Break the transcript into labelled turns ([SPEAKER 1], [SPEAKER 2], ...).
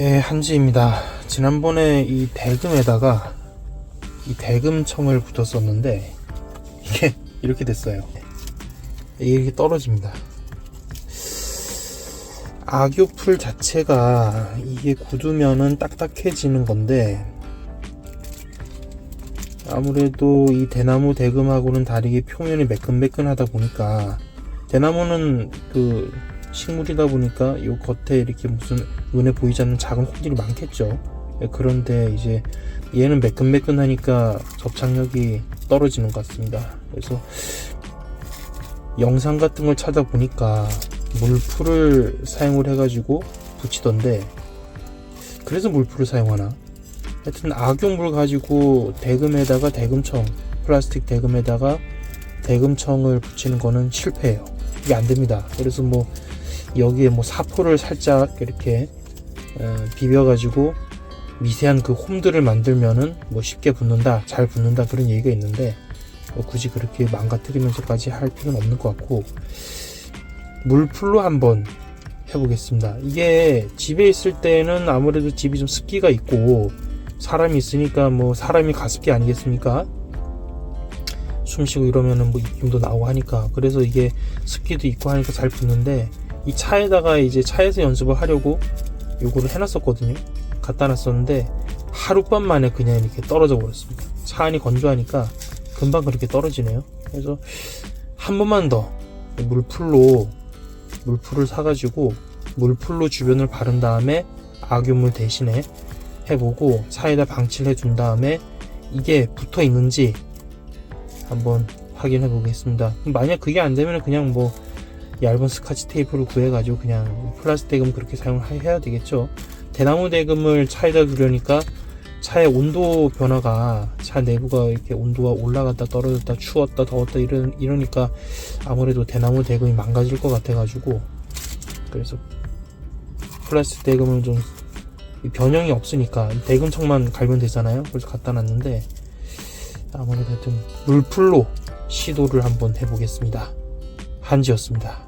[SPEAKER 1] 예, 한지입니다. 지난번에 이 대금에다가 이 대금청을 붙였었는데 이게 이렇게 됐어요. 이렇게 떨어집니다. 악교풀 자체가 이게 굳으면은 딱딱해지는 건데 아무래도 이 대나무 대금하고는 다르게 표면이 매끈매끈하다 보니까 대나무는 그 식물이다 보니까 요 겉에 이렇게 무슨 눈에 보이지 않는 작은 홈들이 많겠죠. 예, 그런데 이제 얘는 매끈매끈하니까 접착력이 떨어지는 것 같습니다. 그래서 영상 같은 걸 찾아보니까 물풀을 사용을 해가지고 붙이던데 그래서 물풀을 사용하나? 하여튼 악용물 가지고 대금에다가 대금청 플라스틱 대금에다가 대금청을 붙이는 거는 실패해요. 이게 안 됩니다. 그래서 뭐 여기에 뭐 사포를 살짝 이렇게 어, 비벼가지고 미세한 그 홈들을 만들면은 뭐 쉽게 붙는다, 잘 붙는다 그런 얘기가 있는데 뭐 굳이 그렇게 망가뜨리면서까지 할 필요는 없는 것 같고 물풀로 한번 해보겠습니다. 이게 집에 있을 때는 아무래도 집이 좀 습기가 있고 사람이 있으니까 뭐 사람이 가습기 아니겠습니까? 숨 쉬고 이러면은 뭐 입김도 나오고 하니까 그래서 이게 습기도 있고 하니까 잘 붙는데 이 차에다가 이제 차에서 연습을 하려고 요거를 해놨었거든요. 갖다 놨었는데 하룻밤 만에 그냥 이렇게 떨어져 버렸습니다. 차 안이 건조하니까 금방 그렇게 떨어지네요. 그래서 한 번만 더 물풀로 물풀을 사가지고 물풀로 주변을 바른 다음에 악유물 대신에 해보고 차에다 방치를 해준 다음에 이게 붙어 있는지 한번 확인해 보겠습니다. 만약 그게 안 되면 그냥 뭐 얇은 스카치 테이프를 구해가지고 그냥 플라스틱 대금 그렇게 사용해야 되겠죠. 대나무 대금을 차에다 두려니까 차의 온도 변화가 차 내부가 이렇게 온도가 올라갔다 떨어졌다 추웠다 더웠다 이런 이러니까 아무래도 대나무 대금이 망가질 것 같아가지고 그래서 플라스틱 대금을 좀 변형이 없으니까 대금청만 갈면 되잖아요. 그래서 갖다 놨는데 아무래도 물풀로 시도를 한번 해보겠습니다. 한지였습니다.